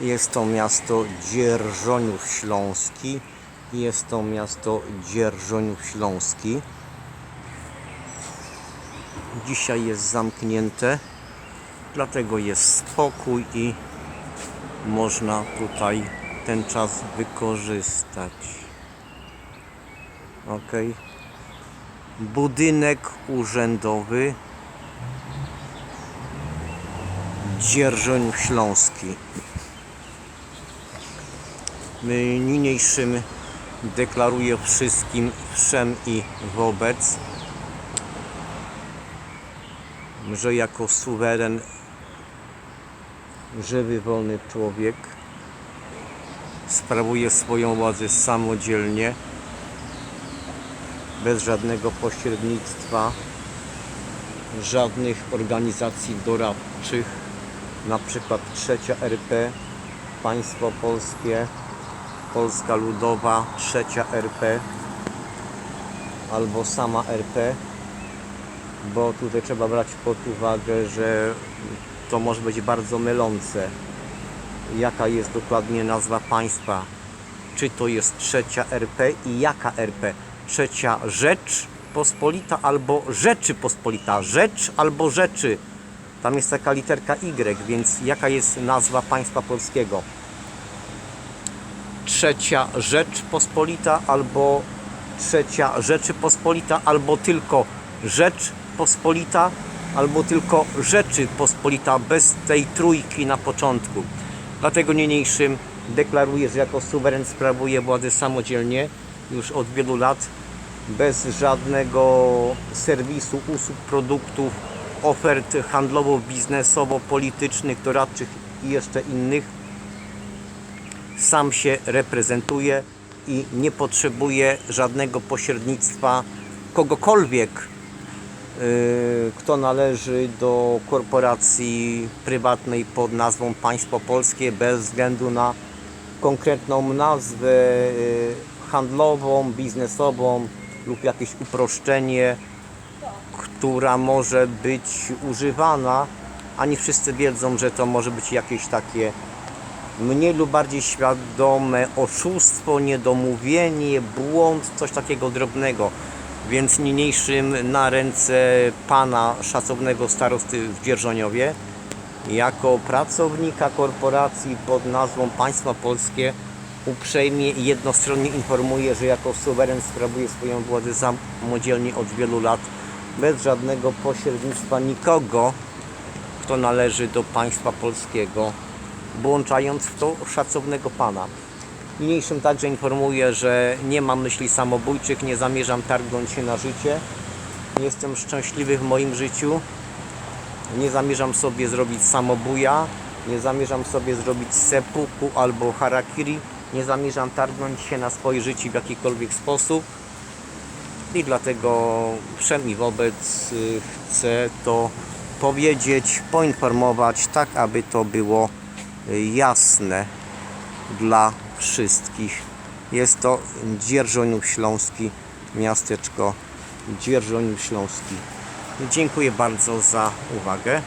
Jest to miasto Dzierżoniów Śląski. Jest to miasto Dzierżoniów Śląski. Dzisiaj jest zamknięte, dlatego jest spokój i można tutaj ten czas wykorzystać. Ok. Budynek urzędowy Dzierżoniów Śląski. Niniejszym deklaruję wszystkim wszem i wobec, że jako suweren, żywy, wolny człowiek sprawuje swoją władzę samodzielnie, bez żadnego pośrednictwa, żadnych organizacji doradczych, na przykład Trzecia RP, Państwo Polskie, Polska Ludowa, Trzecia RP albo sama RP, bo tutaj trzeba brać pod uwagę, że to może być bardzo mylące, jaka jest dokładnie nazwa państwa, czy to jest trzecia RP i jaka RP? Trzecia Rzecz Pospolita albo Rzeczypospolita, Rzecz albo Rzeczy. Tam jest taka literka Y, więc jaka jest nazwa państwa polskiego? Trzecia Rzeczpospolita albo Trzecia Rzeczypospolita albo tylko Rzecz Pospolita albo tylko Rzeczypospolita bez tej trójki na początku. Dlatego niniejszym deklaruję, że jako suweren sprawuję władzę samodzielnie już od wielu lat bez żadnego serwisu, usług, produktów, ofert handlowo-biznesowo-politycznych, doradczych i jeszcze innych sam się reprezentuję i nie potrzebuję żadnego pośrednictwa kogokolwiek, yy, kto należy do korporacji prywatnej pod nazwą Państwo Polskie bez względu na konkretną nazwę yy, handlową, biznesową lub jakieś uproszczenie, która może być używana, a nie wszyscy wiedzą, że to może być jakieś takie mniej lub bardziej świadome oszustwo, niedomówienie, błąd, coś takiego drobnego. Więc niniejszym na ręce pana szacownego starosty w Dzierżoniowie, jako pracownika korporacji pod nazwą Państwa Polskie, uprzejmie i jednostronnie informuję, że jako suweren sprawuję swoją władzę samodzielnie od wielu lat, bez żadnego pośrednictwa nikogo, kto należy do państwa polskiego włączając w to szacownego pana. Niniejszym także informuję, że nie mam myśli samobójczych, nie zamierzam targnąć się na życie. Jestem szczęśliwy w moim życiu. Nie zamierzam sobie zrobić samobuja, nie zamierzam sobie zrobić sepuku albo harakiri. Nie zamierzam targnąć się na swoje życie w jakikolwiek sposób. I dlatego wszem i wobec y, chcę to powiedzieć, poinformować, tak aby to było jasne dla wszystkich. Jest to Dzierżoniów Śląski, miasteczko Dzierżoniów Śląski. Dziękuję bardzo za uwagę.